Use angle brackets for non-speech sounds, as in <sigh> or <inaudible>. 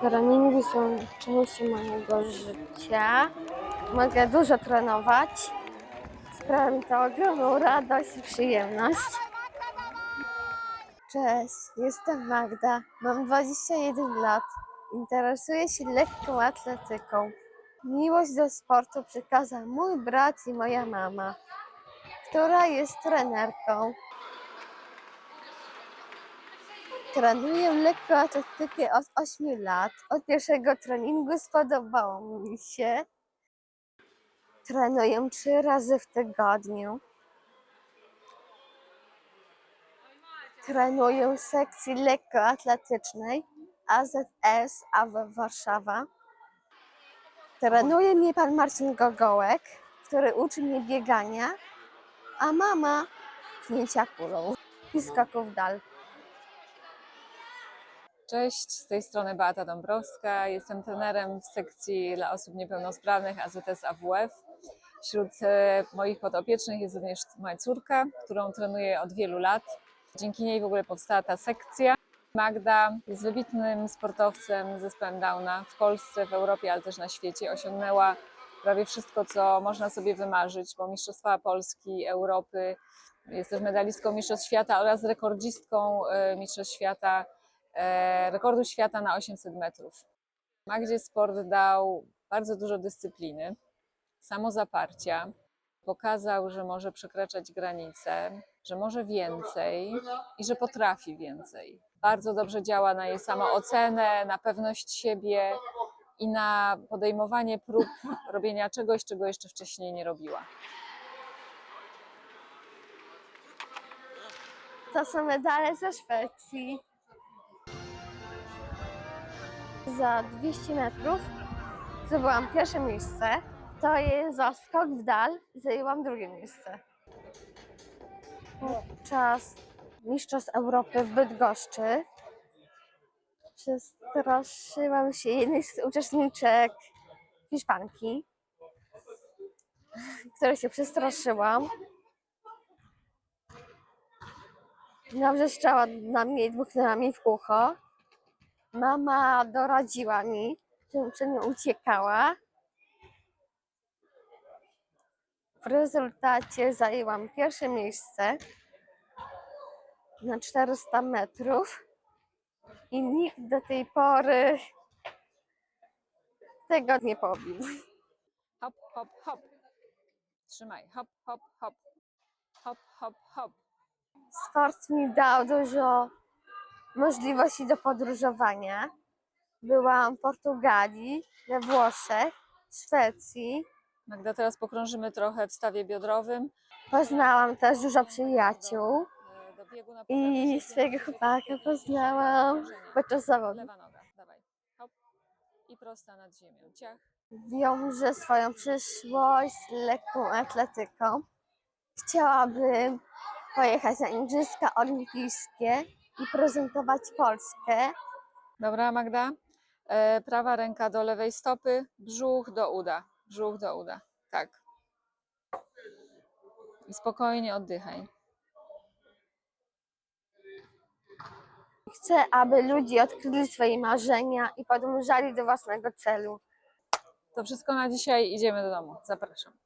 Treningi są częścią mojego życia. Mogę dużo trenować. Sprawia mi to ogromną radość i przyjemność. Cześć, jestem Magda. Mam 21 lat. Interesuję się lekką atletyką. Miłość do sportu przekazał mój brat i moja mama, która jest trenerką. Trenuję lekkoatletykę od 8 lat. Od pierwszego treningu spodobało mi się. Trenuję trzy razy w tygodniu. Trenuję w sekcji lekkoatletycznej AZS AW Warszawa. Trenuje mnie pan Marcin Gogołek, który uczy mnie biegania, a mama pchnięcia kulą i skoków dal. Cześć, z tej strony Beata Dąbrowska. Jestem trenerem w sekcji dla osób niepełnosprawnych AZS AWF. Wśród e, moich podopiecznych jest również moja córka, którą trenuję od wielu lat. Dzięki niej w ogóle powstała ta sekcja. Magda jest wybitnym sportowcem zespołem Downa w Polsce, w Europie, ale też na świecie. Osiągnęła prawie wszystko, co można sobie wymarzyć, bo Mistrzostwa Polski, Europy, jest też medalistką Mistrzostw Świata oraz rekordzistką e, Mistrzostw Świata rekordu świata na 800 metrów. Magdzie sport dał bardzo dużo dyscypliny, samozaparcia. Pokazał, że może przekraczać granice, że może więcej i że potrafi więcej. Bardzo dobrze działa na jej samoocenę, na pewność siebie i na podejmowanie prób <laughs> robienia czegoś, czego jeszcze wcześniej nie robiła. To są medale ze Szwecji. Za 200 metrów zdobyłam pierwsze miejsce. To jest za skok w dal zajęłam drugie miejsce. Podczas Mistrzostw Europy w Bydgoszczy przestraszyłam się jednej z uczestniczek Hiszpanki, której się przestraszyłam. Nawrzeszczała na mnie i dmuchnęła mi w ucho. Mama doradziła mi, żebym przed nią uciekała. W rezultacie zajęłam pierwsze miejsce na 400 metrów i nikt do tej pory tego nie pobił. Hop, hop, hop. Trzymaj. Hop, hop, hop. Hop, hop, hop. Sport mi dał dużo możliwości do podróżowania. Byłam w Portugalii, we Włoszech, Szwecji. Magda, teraz pokrążymy trochę w stawie biodrowym. Poznałam też dużo przyjaciół i swojego chłopaka poznałam podczas zawodu. Lewa noga, dawaj. Hop. I prosta nad ziemią. Ciach. Wiążę swoją przyszłość z lekką atletyką. Chciałabym pojechać na Igrzyska Olimpijskie i prezentować Polskę. Dobra, Magda. E, prawa ręka do lewej stopy, brzuch do uda. Brzuch do uda. Tak. I spokojnie oddychaj. Chcę, aby ludzie odkryli swoje marzenia i podążali do własnego celu. To wszystko na dzisiaj. Idziemy do domu. Zapraszam.